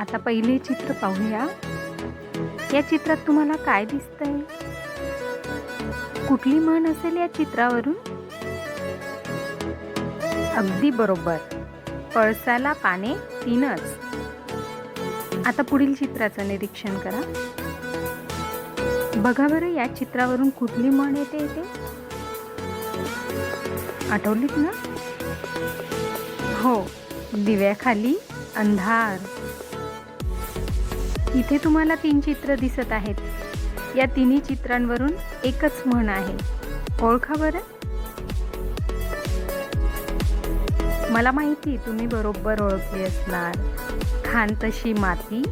आता पहिले चित्र पाहूया. या चित्रात तुम्हाला काय दिसतंय? कुठली म्हण असेल या चित्रावरून? अगदी बरोबर. पळसाला पाने तीनच. आता पुढील चित्राचं निरीक्षण करा. बघा बरं या चित्रावरून कुठली म्हण येते येते आठवलीत ना? हो दिव्याखाली अंधार. इथे तुम्हाला तीन चित्र दिसत आहेत. या तिन्ही चित्रांवरून एकच म्हण आहे. ओळखा बरं? मला माहिती तुम्ही बरोबर ओळखली असणार. खान तशी माती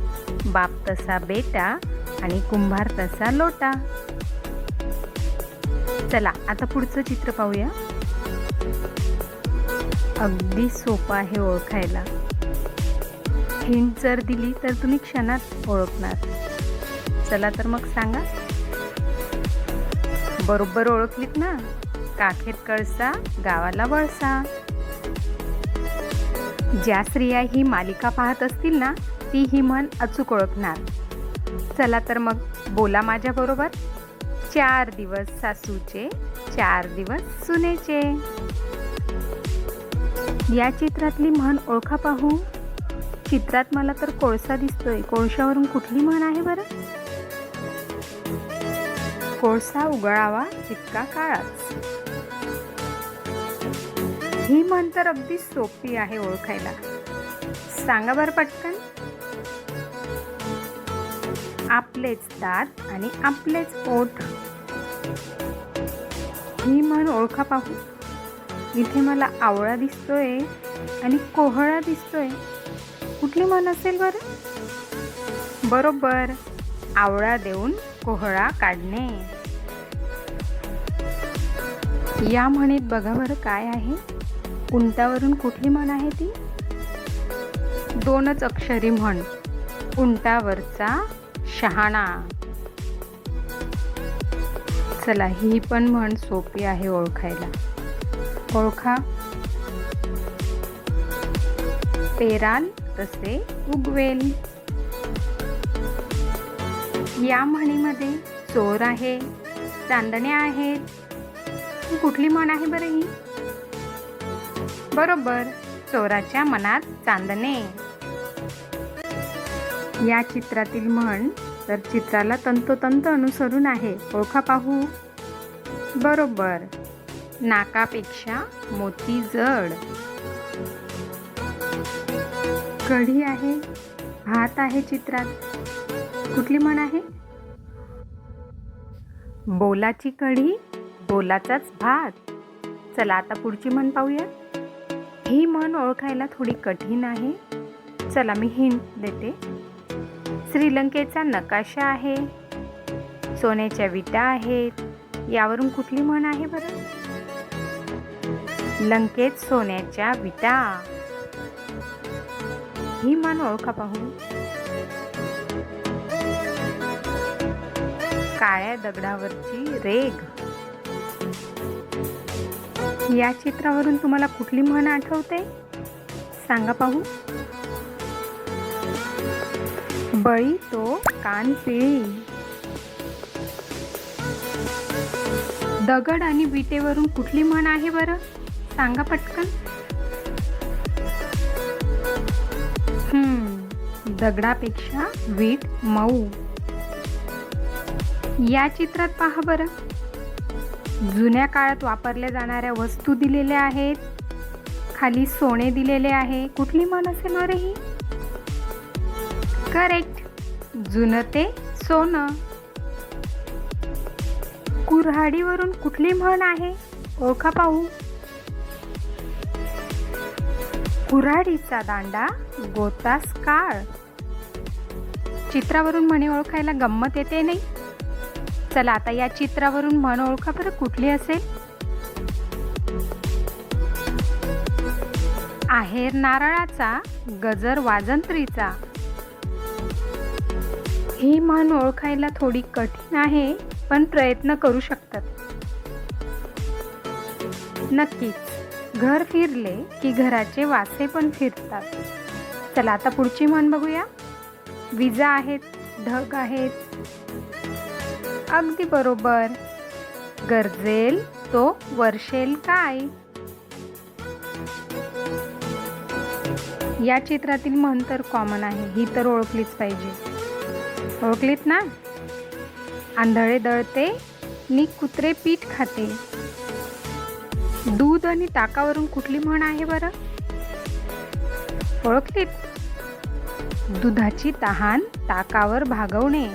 बाप तसा बेटा आणि कुंभार तसा लोटा. चला आता पुढचं चित्र पाहूया. अगदी सोपं आहे ओळखायला. हिंट जर दिली तर तुम्ही क्षणात ओळखणार. चला तर मग सांगा. बरोबर ओळखलीत ना? काखेत कळसा गावाला वळसा. ज्या स्त्रिया ही मालिका पाहत असतील ना ती ही म्हण अचूक ओळखणार. चला तर मग बोला माझ्याबरोबर चार दिवस सासूचे चार दिवस सुनेचे. या चित्रातली म्हण ओळखा पाहू. चित्रात मला तर कोळसा दिसतोय. कोळशावरून कुठली म्हण आहे बरं? कोळसा उगळावा तितका काळाच ही म्हण तर अगदी सोपी आहे ओळखायला. सांगा बरं पटकन. आपलेच दात आणि आपलेच ओठ. ही म्हण ओळखा पाहू. इथे मला आवळा दिसतोय आणि कोहळा दिसतोय. कुठली म्हण असेल बरं? बरोबर. आवळा देऊन कोहळा काढणे. या म्हणीत बघा बरं काय आहे. उंटावरून कुठली म्हण आहे ती? दोनच अक्षरी म्हण. उंटावरचा शहाणा. चला ही पण म्हण सोपी आहे ओळखायला. ओळखा. पेराल तसे उगवेल. या म्हणीमध्ये चोर आहे चांदण्या आहेत. कुठली म्हण आहे बरं ही? बरोबर चोराच्या मनात चांदणे. या चित्रातील म्हण तर चित्राला तंतोतंत अनुसरून आहे. ओळखा पाहू. बरोबर नाकापेक्षा मोती जड. कढी आहे भात आहे चित्रात. कुठली म्हण आहे? बोलाची कढी बोलाचाच भात. चला आता पुढची म्हण पाहूया. ही म्हण ओळखायला थोडी कठीण आहे. चला मी हिंट देते. श्रीलंकेचा नकाशा आहे. सोन्याच्या विटा आहेत. यावरून कुठली म्हण आहे बरं? लंकेत सोन्याच्या विटा. ही मान ओळखा पाहू काळ्या दगडावरची रेग या चित्रावरून तुम्हाला कुठली म्हण आठवते? सांगा पाहू. बळी तो कान पिळी. दगड आणि विटेवरून कुठली म्हण आहे बरं? सांगा पटकन. दगडापेक्षा वीट मऊ. या चित्रात पहा बरं. जुन्या काळात वापरल्या जाणाऱ्या वस्तू दिलेल्या आहेत. खाली सोने दिलेले आहे. कुठली म्हण असेल बरं ही? करेक्ट जुनं ते सोनं. कुऱ्हाडीवरून कुठली म्हण आहे? ओळखा पाहू. कुऱ्हाडीचा दांडा गोतास काळ. चित्रावरून म्हणे ओळखायला गंमत येते नाही. चला आता या चित्रावरून म्हण ओळखा बरं कुठली असेल? आहेर नारळाचा गजर वाजंत्रीचा. ही म्हण ओळखायला थोडी कठीण आहे पण प्रयत्न करू शकतात. नक्कीच घर फिरले की घराचे वासे पण फिरतात. चला आता पुढची म्हण बघूया. विजा आहेत ढग आहेत. अगदी बरोबर. गरजेल तो वर्षेल काय? या चित्रातील म्हण तर कॉमन आहे. ही तर ओळखलीच पाहिजे. ओळखलीत ना? आंधळे दळते नि कुत्रे पीठ खाते. दूध आणि ताकावरून कुठली म्हण आहे बरं? ओळखलीत? दुधाची तहान ताकावर भागवणे.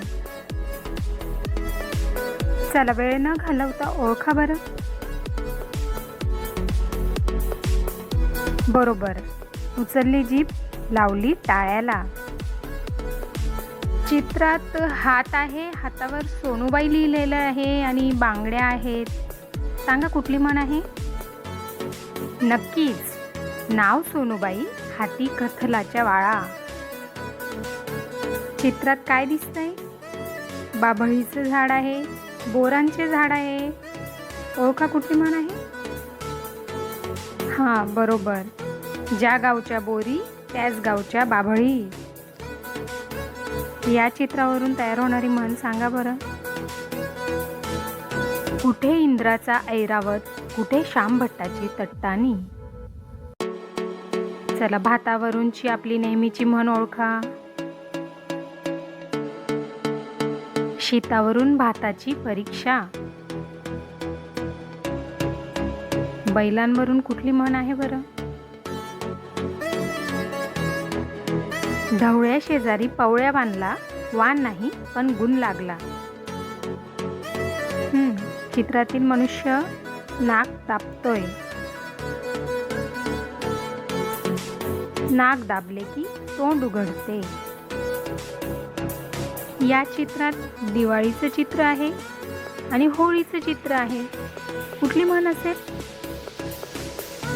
चला वेळ न घालवता ओळखा बरं. बरोबर. उचलली जीभ लावली टाळ्याला. चित्रात हात आहे हातावर सोनूबाई लिहिलेलं आहे आणि बांगड्या आहेत. सांगा कुठली म्हण आहे? नक्कीच. नाव सोनूबाई हाती कथलाच्या वाळा. चित्रात काय दिसतंय? बाभळीचं झाड आहे बोरांचे झाड आहे. ओळखा कुठली म्हण आहे? हां बरोबर. ज्या गावच्या बोरी त्याच गावच्या बाभळी. या चित्रावरून तयार होणारी म्हण सांगा बरं. कुठे इंद्राचा ऐरावत कुठे श्याम भट्टाची तट्टानी? चला भातावरूनची आपली नेहमीची म्हण ओळखा. शेतावरून भाताची परीक्षा. बैलांवरून कुठली म्हण आहे बरं? ढवळ्या शेजारी पवळ्या बांधला वान नाही पण गुण लागला. चित्रातील मनुष्य नाक दाबतोय. नाक दाबले की तोंड उघडते. या चित्रात दिवाळीचं चित्र आहे आणि होळीचं चित्र आहे. कुठली म्हण असेल?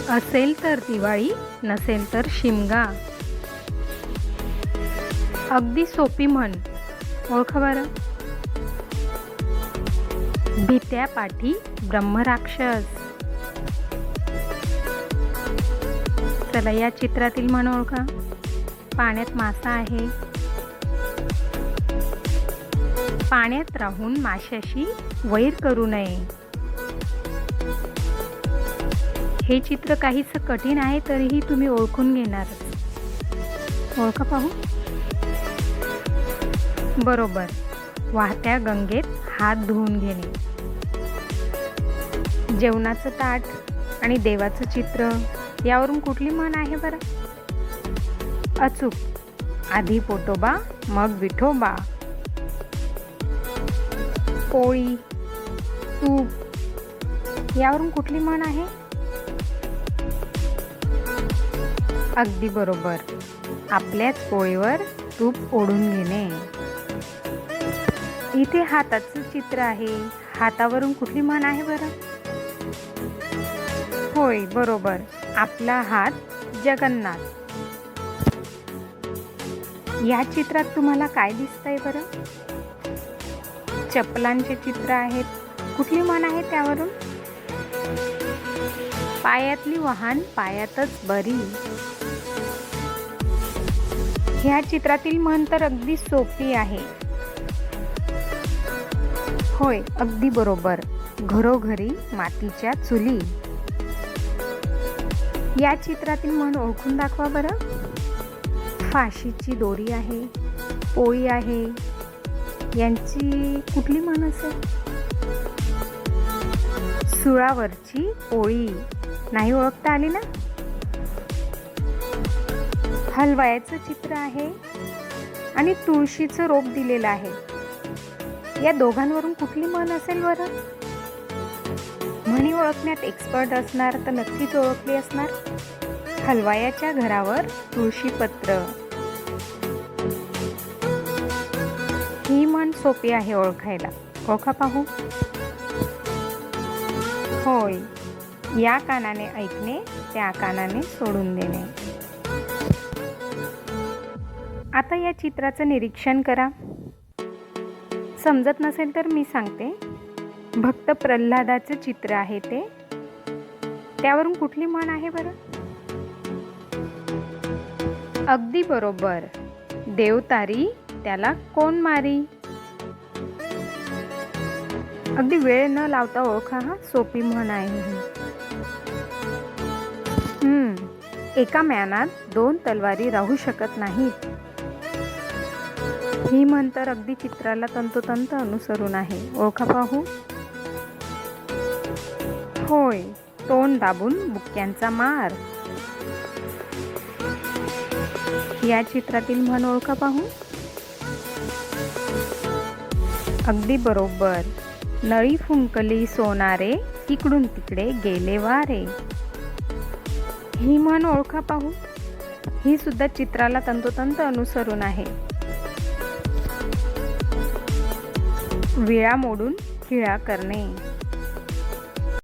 असेल तर दिवाळी नसेल तर शिमगा. अगदी सोपी म्हण. ओळखा बरं. भित्या पाठी ब्रह्मराक्षस. चला या चित्रातील म्हण ओळखा. पाण्यात मासा आहे. पाण्यात राहून माशाशी वैर करू नये. हे चित्र काहीच कठीण आहे तरीही तुम्ही ओळखून घेणार. ओळखा पाहू. बरोबर. वाहत्या गंगेत हात धुवून घेणे. जेवणाचं ताट आणि देवाचं चित्र यावरून कुठली मन आहे बरं? अचूक. आधी पोटोबा मग विठोबा. पोळी तूप यावरून कुठली म्हण आहे? अगदी बरोबर. आपल्याच पोळीवर तूप ओढून घेणे. इथे हाताचं चित्र आहे. हातावरून कुठली म्हण आहे बरं? होय बरोबर. आपला हात जगन्नाथ. या चित्रात तुम्हाला काय दिसतंय बरं? चपलांचे चित्र आहेत. कुठली म्हण आहे त्यावरून? पायातली वाहन पायातच बरी. ह्या चित्रातील म्हण तर अगदी सोपी आहे. होय अगदी बरोबर. घरोघरी मातीच्या चुली. या चित्रातील म्हण ओळखून दाखवा बरं. फाशीची दोरी आहे पोळी आहे यांची कुठली म्हण असेल सुळावरची पोळी नाही ओळखता आली ना? हलवायाचं चित्र आहे आणि तुळशीचं रोप दिलेलं आहे. या दोघांवरून कुठली म्हण असेल बरं? म्हणी ओळखण्यात एक्सपर्ट असणार तर नक्कीच ओळखली असणार. हलवायाच्या घरावर तुळशीपत्र. ही म्हण सोपी आहे ओळखायला. ओळखा पाहू. होय. या कानाने ऐकणे त्या कानाने सोडून देणे. आता या चित्राचं निरीक्षण करा. समजत नसेल तर मी सांगते. भक्त प्रल्हादाचं चित्र आहे ते. त्यावरून कुठली म्हण आहे बरं? अगदी बरोबर. देवतारी त्याला कोण मारी? अगदी वेळ न लावता ओळखा हा सोपी म्हण आहे. ही एका म्यानात दोन तलवारी राहू शकत नाहीत. ही म्हण तर अगदी चित्राला तंतोतंत अनुसरून आहे. ओळखा पाहू? होय तोंड दाबून बुक्क्यांचा मार. या चित्रातील म्हण ओळखा पाहू? अगदी बरोबर. नळी फुंकली सोनारे इकडून तिकडे गेले वारे. ही म्हण ओळखा पाहू. ही सुद्धा चित्राला तंतोतंत अनुसरून आहे. विळा मोडून खिळा करणे.